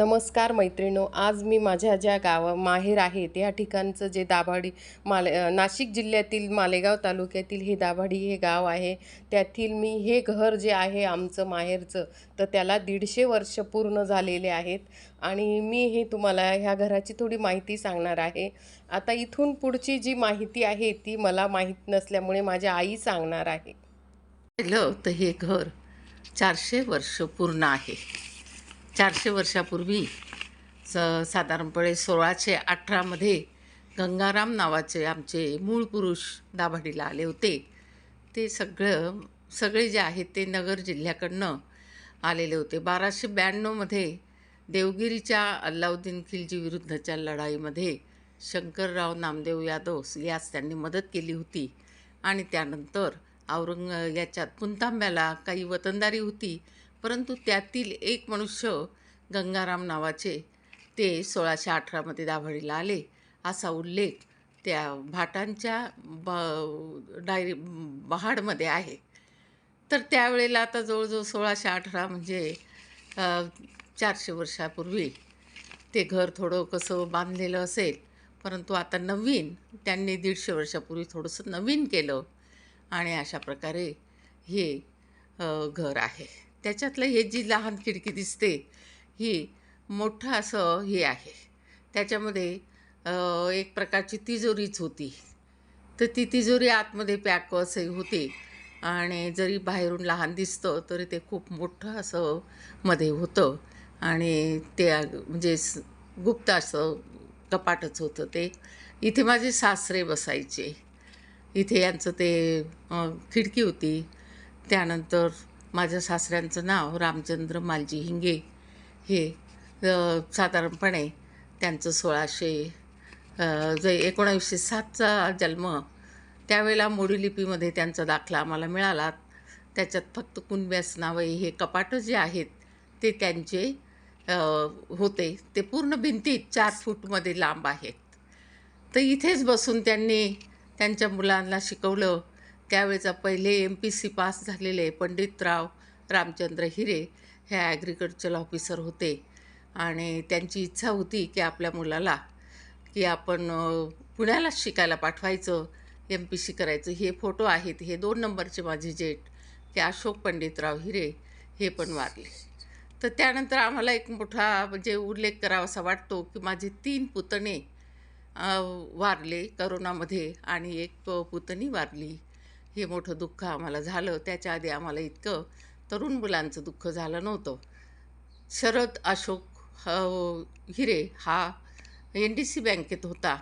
नमस्कार मैत्रिणो आज मी माझ्या ज्या गावा माहेर आहे त्या ठिकाणचं जे दाभाडी माले नाशिक जिल्ह्यातील मालेगाव तालुक्यातील हे दाभाडी हे गाव आहे. त्यातील मी हे घर जे आहे आमचं माहेरचं तर त्याला दीडशे वर्ष पूर्ण झालेले आहेत. आणि मी हे तुम्हाला ह्या घराची थोडी माहिती सांगणार आहे. आता इथून पुढची जी माहिती आहे ती मला माहीत नसल्यामुळे माझ्या आई सांगणार आहे. पाहिलं तर हे घर चारशे वर्ष पूर्ण आहे. चारशे वर्षापूर्वी स साधारणपणे सोळाशे अठरामध्ये गंगाराम नावाचे आमचे मूळ पुरुष दाभाडीला आले होते. ते सगळं सगळे जे आहेत ते नगर जिल्ह्याकडनं आलेले होते. बाराशे ब्याण्णवमध्ये देवगिरीच्या अल्लाउद्दीन खिलजी विरुद्धच्या लढाईमध्ये शंकरराव नामदेव यादव यास त्यांनी मदत केली होती. आणि त्यानंतर औरंग याच्यात पुंतांब्याला काही वतनदारी होती. परंतु त्यातील एक मनुष्य गंगाराम नावाचे ते सोळाशे अठरामध्ये दाभाडीला आले. असा उल्लेख त्या भाटांच्या ब डायरी बहाडमध्ये आहे. तर त्यावेळेला आता जवळजवळ सोळाशे अठरा म्हणजे चारशे वर्षापूर्वी ते घर थोडं कसं बांधलेलं असेल परंतु आता नवीन त्यांनी दीडशे वर्षापूर्वी थोडंसं नवीन केलं आणि अशा प्रकारे हे घर आहे. त्याच्यातलं हे जी लहान खिडकी दिसते ही मोठं असं हे आहे. त्याच्यामध्ये एक प्रकारची तिजोरीच होती. तर ती तिजोरी आतमध्ये पॅक असे होते आणि जरी बाहेरून लहान दिसतं तरी ते खूप मोठं असं मध्ये होतं. आणि ते म्हणजे स- गुप्त असं कपाटच होतं ते. इथे माझे सासरे बसायचे. इथे यांचं ते खिडकी होती. त्यानंतर माझ्या सासऱ्यांचं नाव रामचंद्र मालजी हिंगे हे साधारणपणे त्यांचं सोळाशे जे एकोणावीसशे सातचा जन्म त्यावेळेला मोडी लिपीमध्ये त्यांचा दाखला आम्हाला मिळाला. त्याच्यात फक्त कुणब्यास नावं हे कपाटं जे आहेत ते त्यांचे होते. ते पूर्ण भिंतीत चार फूटमध्ये लांब आहेत. तर इथेच बसून त्यांनी त्यांच्या मुलांना शिकवलं. त्यावेळेचा पहिले एम पी सी पास झालेले पंडितराव रामचंद्र हिरे हे ॲग्रिकल्चर ऑफिसर होते. आणि त्यांची इच्छा होती की आपल्या मुलाला की आपण पुण्यालाच शिकायला पाठवायचं एम पी सी करायचं. हे फोटो आहेत. हे दोन नंबरचे माझे जेट की अशोक पंडितराव हिरे हे पण वारले. तर त्यानंतर आम्हाला एक मोठा म्हणजे उल्लेख करावासा वाटतो की माझे तीन पुतणे वारले करोनामध्ये आणि एक पुतणी वारली. हे मोठं दुःख आम्हाला झालं. त्याच्या आधी आम्हाला इतकं तरुण मुलांचं दुःख झालं नव्हतं. शरद अशोक हो, हिरे हा एन डी सी बँकेत होता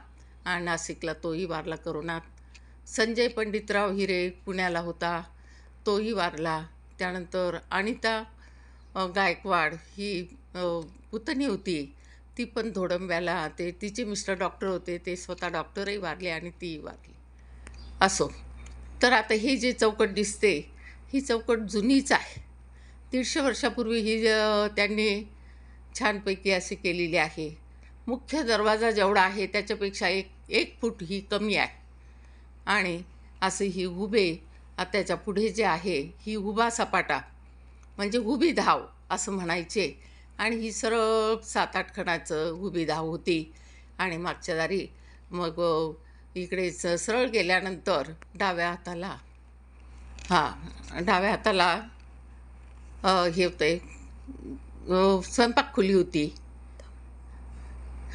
आणि नाशिकला तोही वारला करोनात. संजय पंडितराव हिरे पुण्याला होता तोही वारला. त्यानंतर अनिता गायकवाड ही पुतणी होती. ती पण धोडंब्याला ते तिचे मिस्टर डॉक्टर होते. ते स्वतः डॉक्टरही वारले आणि तीही वारली. असो. तर आता ही जी चौकट दिसते ही चौकट जुनीच आहे. दीडशे वर्षापूर्वी ही त्यांनी छानपैकी अशी केलेली आहे. मुख्य दरवाजा जेवढा आहे त्याच्यापेक्षा एक एक फूट ही कमी आहे. आणि असं ही उभे त्याच्या पुढे जे आहे ही उभा सपाटा म्हणजे उभी धाव असं म्हणायचे. आणि ही सरळ सात आठ खणाचं उभी धाव होती. आणि मागच्या दारी मग इकडे सरळ गेल्यानंतर डाव्या हाताला हां डाव्या हाताला हे होते स्वयंपाक खुली होती.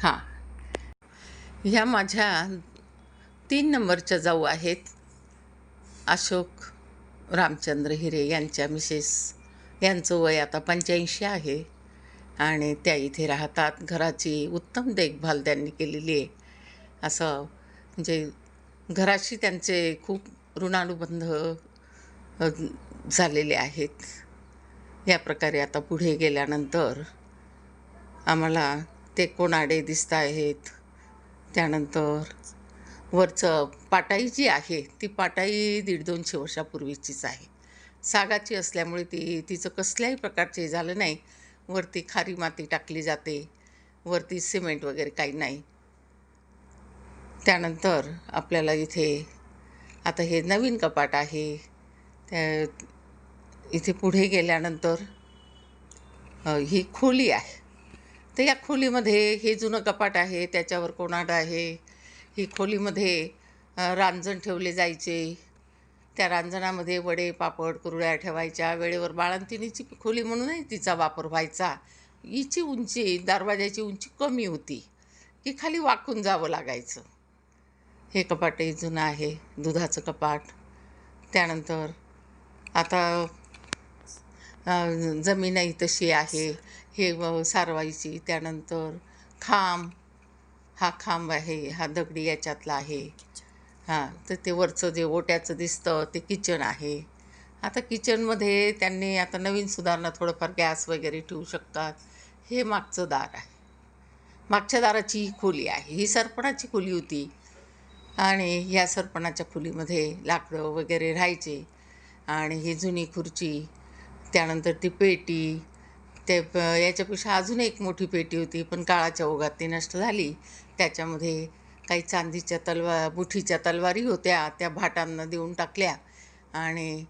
हां. ह्या माझ्या तीन नंबरच्या जाऊ आहेत अशोक रामचंद्र हिरे यांच्या मिसेस यांचं वय आता पंच्याऐंशी आहे आणि त्या इथे राहतात. घराची उत्तम देखभाल त्यांनी केलेली आहे. असं म्हणजे घराशी त्यांचे खूप ऋणानुबंध झालेले आहेत. या प्रकारे आता पुढे गेल्यानंतर आम्हाला ते कोणाडे दिसत आहेत. त्यानंतर वरचं पाटाई जी आहे ती पाटाई दीड दोनशे वर्षापूर्वीचीच आहे. सागाची असल्यामुळे ती तिचं कसल्याही प्रकारचे झालं नाही. वरती खारी माती टाकली जाते. वरती सिमेंट वगैरे काही नाही. त्यानंतर आपल्याला इथे आता हे नवीन कपाट आहे. त्या इथे पुढे गेल्यानंतर ही खोली आहे. तर या खोलीमध्ये हे जुनं कपाट आहे त्याच्यावर कोणाड आहे? ही खोलीमध्ये रांजण ठेवले जायचे. त्या रांजणामध्ये वडे पापड कुरड्या ठेवायच्या. वेळेवर बाळंतिणीची खोली म्हणूनही तिचा वापर व्हायचा. हिची उंची दरवाजाची उंची कमी होती. की खाली वाकून जावं लागायचं. हे कपाटही जुनं आहे दुधाचं कपाट. त्यानंतर आता जमीनही तशी आहे हे सारवाईची सारवायची. त्यानंतर खांब हा खांब आहे हा दगडी याच्यातला आहे. हां तर ते वरचं जे ओट्याचं दिसतं ते किचन आहे. आता किचनमध्ये त्यांनी आता नवीन सुधारणा थोडंफार गॅस वगैरे ठेवू शकतात. हे मागचं दार आहे. मागच्या दाराची ही खोली आहे. ही सरपणाची खोली होती. आणि या सरपणाच्या खोलीमध्ये लाकडं वगैरे राहायचे. आणि ही जुनी खुर्ची त्यानंतर ती पेटी ते प याच्यापेक्षा अजून एक मोठी पेटी होती पण काळाच्या ओघात ती नष्ट झाली. त्याच्यामध्ये काही चांदीच्या तलवा बुठीच्या तलवारी होत्या त्या भाटांना देऊन टाकल्या. आणि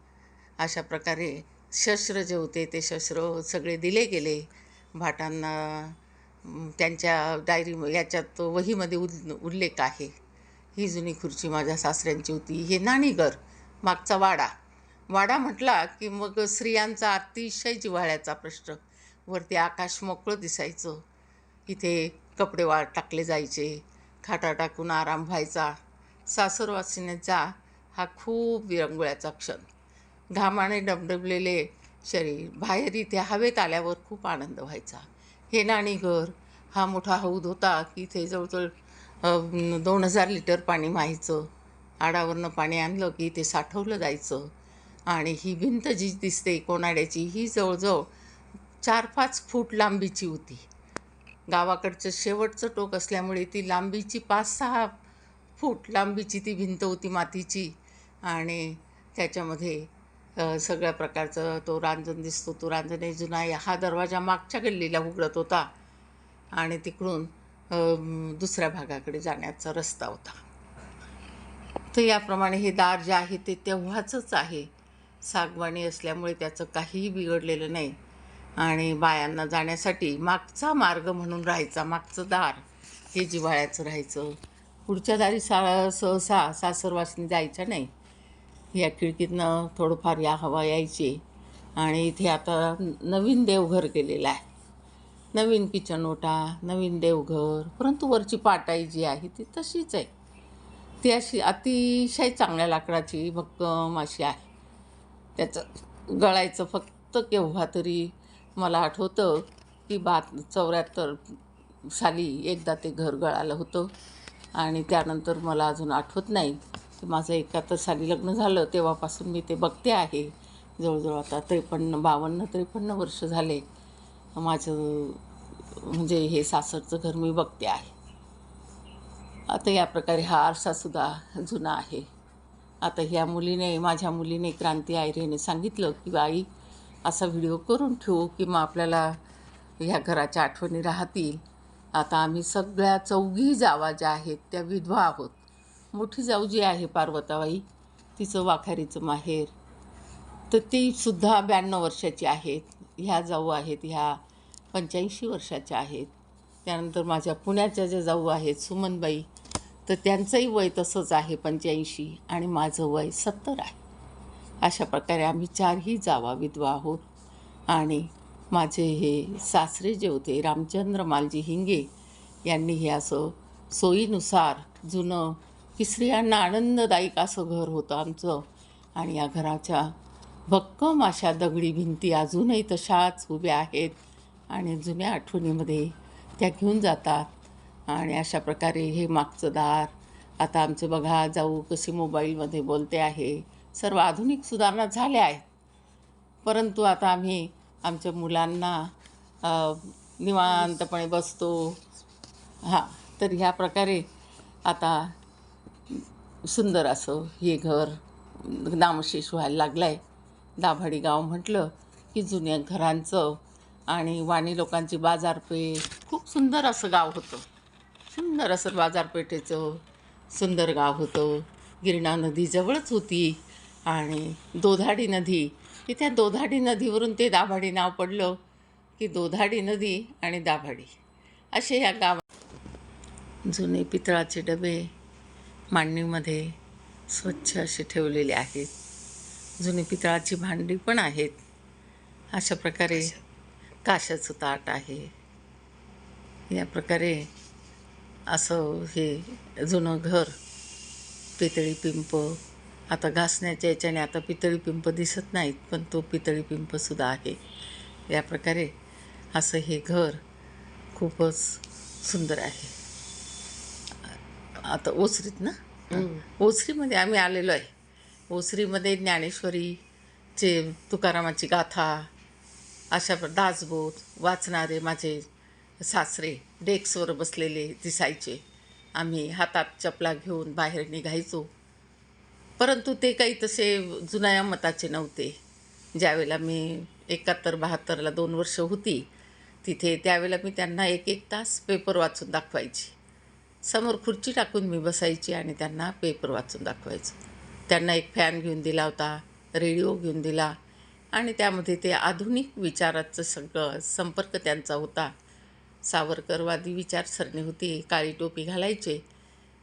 अशा प्रकारे शस्त्र जे होते ते शस्त्र सगळे दिले गेले. भाटांना त्यांच्या डायरी याच्यात वहीमध्ये उल उल्लेख आहे. ही जुनी खुर्ची माझ्या सासऱ्यांची होती. हे नाणीघर मागचा वाडा. वाडा म्हटला की मग स्त्रियांचा अतिशय जिव्हाळ्याचा प्रश्न. वरती आकाश मोकळं दिसायचं. इथे कपडे वाळ टाकले जायचे. खाटा टाकून आराम व्हायचा. सासरवासिन्याचा हा खूप विरंगुळ्याचा क्षण. घामाने डबडबलेले शरीर बाहेर इथे हवेत आल्यावर खूप आनंद व्हायचा. हे नाणीघर हा मोठा हौद होता की इथे जवळजवळ दोन हजार लिटर पाणी व्हायचं आडावरनं पाणी आणलं की ते साठवलं जायचं. आणि ही भिंत जी दिसते कोणाड्याची ही जवळजवळ चार पाच फूट लांबीची होती. गावाकडचं शेवटचं टोक असल्यामुळे ती लांबीची पाच सहा फूट लांबीची ती भिंत होती मातीची. आणि त्याच्यामध्ये सगळ्या प्रकारचं तो रांजण दिसतो तो रांजण जुना आहे हा दरवाजा मागच्या गल्लीला उघडत होता. आणि तिकडून दुसऱ्या भागाकडे जाण्याचा रस्ता होता. तर याप्रमाणे हे दार जे आहे ते तेव्हाचंच आहे. सागवानी असल्यामुळे त्याचं काहीही बिघडलेलं नाही. आणि बायांना जाण्यासाठी मागचा मार्ग म्हणून राहायचा मागचं दार. हे जिव्हाळ्याचं राहायचं. पुढच्या दारी सा सहसा सासरवासनी जायच्या नाही. या खिडकीतनं थोडंफार या हवा यायची. आणि इथे आता नवीन देवघर केलेलं आहे. नवीन किचन ओटा नवीन देवघर परंतु वरची पाटाई जी आहे ती तशीच आहे. ती अशी अतिशय चांगल्या लाकडाची भक्कम अशी आहे. त्याचं गळायचं फक्त केव्हा तरी मला आठवतं की बात चौऱ्याहत्तर साली एकदा ते घर गळालं होतं आणि त्यानंतर मला अजून आठवत नाही की माझं एकाहत्तर साली लग्न झालं. तेव्हापासून मी ते बघते आहे. जवळजवळ आता त्रेपन्न बावन्न त्रेपन्न वर्ष झाले. माझं म्हणजे हे सासरचं घर मी बघते आहे. आता या प्रकारे हा आरसासुद्धा जुना आहे. आता ह्या मुलीने माझ्या मुलीने क्रांती आयरेने सांगितलं की आई असा व्हिडिओ करून ठेवू की मग आपल्याला ह्या घराच्या आठवणी राहतील. आता आम्ही सगळ्या चौघी जावा ज्या आहेत त्या विधवा आहोत. मोठी जाऊ जी आहे पार्वताबाई. तिचं वाखारीचं माहेर. तर तीसुद्धा ब्याण्णव वर्षाची आहेत ह्या जाऊ आहेत ह्या पंच्याऐंशी वर्षाच्या आहेत. त्यानंतर माझ्या पुण्याच्या ज्या जाऊ आहेत सुमनबाई तर त्यांचंही वय तसंच आहे पंच्याऐंशी आणि माझं वय सत्तर आहे. अशा प्रकारे आम्ही चारही जावा विधवा आहोत. आणि माझे हे सासरे जे होते रामचंद्र मालजी हिंगे यांनी हे असं सोयीनुसार जुनं की स्त्रियांना आनंददायक असं घर होतं आमचं. आणि या घराच्या भक्कम अशा दगडी भिंती अजूनही तशाच उभ्या आहेत आणि जुन्या आठवणीमध्ये त्या घेऊन जातात. आणि अशा प्रकारे हे मागचं दार आता आमचं बघा जाऊ कशी मोबाईलमध्ये बोलते आहे सर्व आधुनिक सुधारणा झाल्या आहेत. परंतु आता आम्ही आमच्या मुलांना निवांतपणे बसतो. हां तर ह्या प्रकारे आता सुंदर असं हे घर नामशेष व्हायला लागलं आहे दाभाडी गाव म्हटलं की जुन्या घरांचं आणि वाणी लोकांची बाजारपेठ खूप सुंदर असं गाव होतं. सुंदर असं बाजारपेठेचं सुंदर गाव होतं. गिरणा नदी जवळच होती आणि दोधाडी नदी. की त्या दोधाडी नदीवरून ते दाभाडी नाव पडलं की दोधाडी नदी आणि दाभाडी. असे ह्या गावात जुने पितळाचे डबे मांडणीमध्ये स्वच्छ असे ठेवलेले आहेत. जुनी पितळाची भांडी पण आहेत. अशा प्रकारे काशाचं ताट आहे. या प्रकारे असं हे जुनं घर पितळी पिंप आता घासण्याच्या याच्याने आता पितळी पिंप दिसत नाहीत पण तो पितळी पिंपसुद्धा आहे. या प्रकारे असं हे घर खूपच सुंदर आहे. आता ओसरीत ना? ओसरीमध्ये आम्ही आलेलो आहे. ओसरीमध्ये ज्ञानेश्वरीचे तुकारामाची गाथा अशा दासबोध वाचणारे माझे सासरे डेक्सवर बसलेले दिसायचे. आम्ही हातात चपला घेऊन बाहेर निघायचो. परंतु ते काही तसे जुन्या मताचे नव्हते. ज्यावेळेला मी एकाहत्तर बहात्तरला दोन वर्ष होती तिथे त्यावेळेला मी त्यांना एक एक तास पेपर वाचून दाखवायची. समोर खुर्ची टाकून मी बसायची आणि त्यांना पेपर वाचून दाखवायचो. त्यांना एक फॅन घेऊन दिला होता रेडिओ घेऊन दिला आणि त्यामध्ये ते आधुनिक विचाराचं सगळं संपर्क त्यांचा होता. सावरकरवादी विचारसरणी होती काळी टोपी घालायचे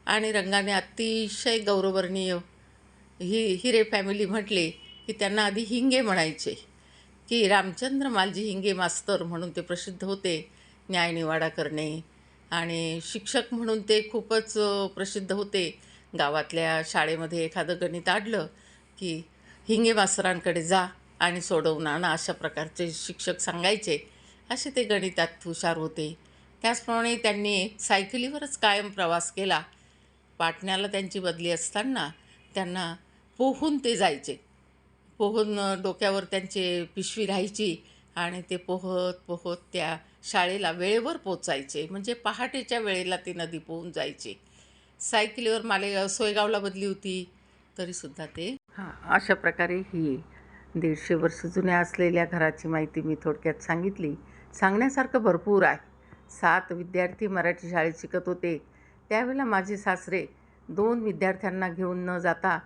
आणि रंगाने अतिशय गौरवर्णीय ही हिरे फॅमिली म्हटले की त्यांना आधी हिंगे म्हणायचे की रामचंद्र मालजी हिंगे मास्तर म्हणून ते प्रसिद्ध होते न्यायनिवाडा करणे. आणि शिक्षक म्हणून ते खूपच प्रसिद्ध होते. गावातल्या शाळेमध्ये एखादं गणित आडलं की हिंगे मास्तरांकडे जा आणि सोडवून आणा अशा प्रकारचे शिक्षक सांगायचे. असे ते गणितात हुशार होते. त्याचप्रमाणे त्यांनी सायकलीवरच कायम प्रवास केला. पाटण्याला त्यांची बदली असताना त्यांना पोहून ते जायचे. पोहून डोक्यावर त्यांची पिशवी राहायची आणि ते पोहत पोहत त्या शाळेला वेळेवर पोचायचे. म्हणजे पहाटेच्या वेळेला ते नदी पोहून जायचे. सायकलीवर मालेगाव सोयगावला बदली होती तरीसुद्धा ते. हां अशा प्रकारे ही दीडशे वर्ष जुन्या असलेल्या घराची माहिती मी थोडक्यात सांगितली. सांगण्यासारखं भरपूर आहे. सात विद्यार्थी मराठी शाळेत शिकत होते. त्यावेळेला माझे सासरे दोन विद्यार्थ्यांना घेऊन न जाता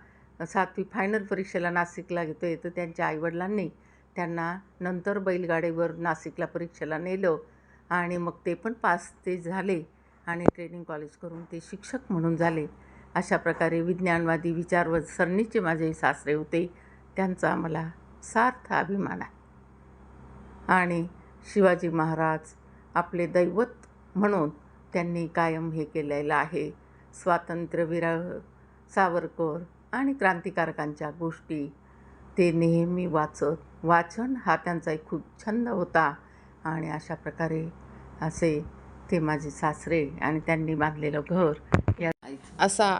सातवी फायनल परीक्षेला नाशिकला घेतोय तर त्यांच्या आईवडिलांनी त्यांना नंतर बैलगाडीवर नाशिकला परीक्षेला नेलं आणि मग ते पण पास ते झाले. आणि ट्रेनिंग कॉलेज करून ते शिक्षक म्हणून झाले. अशा प्रकारे विज्ञानवादी विचार व सरणीचे माझे सासरे होते. त्यांचा मला सार्थ अभिमान आहे. आणि शिवाजी महाराज आपले दैवत म्हणून त्यांनी कायम हे केलेलं आहे. स्वातंत्र्यवीर सावरकर आणि क्रांतिकारकांच्या गोष्टी ते नेहमी वाचत वाचन हा त्यांचा एक खूप छंद होता. आणि अशा प्रकारे असे ते माझे सासरे आणि त्यांनी बांधलेलं घर या असा